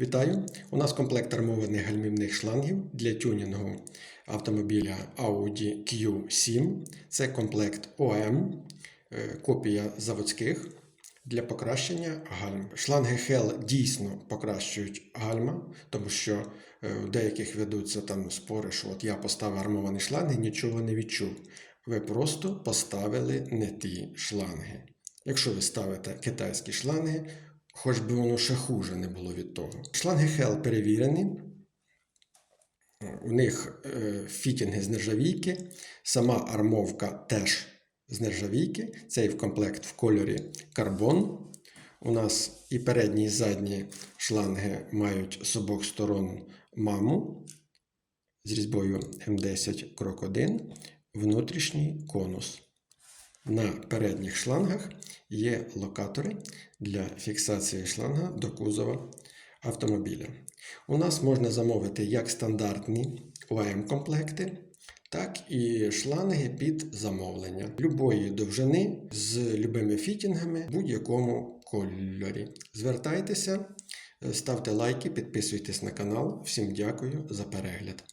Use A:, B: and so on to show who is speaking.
A: Вітаю! У нас комплект армованих гальмівних шлангів для тюнінгу автомобіля Audi Q7. Це комплект ОМ, е, копія заводських для покращення гальм. Шланги Hell дійсно покращують гальма, тому що е, в деяких ведуться там спори, що от я поставив армовані шланги, нічого не відчув. Ви просто поставили не ті шланги. Якщо ви ставите китайські шланги, хоч би воно ще хуже не було від того. Шланги Hell перевірені. У них е, фітінги з нержавійки, сама армовка теж з нержавійки. Цей комплект в кольорі карбон. У нас і передні, і задні шланги мають з обох сторон маму з різьбою М10 крок 1, внутрішній конус. На передніх шлангах є локатори для фіксації шланга до кузова автомобіля. У нас можна замовити як стандартні ОМ-комплекти, так і шланги під замовлення любої довжини з любими фітінгами в будь-якому кольорі. Звертайтеся, ставте лайки, підписуйтесь на канал. Всім дякую за перегляд.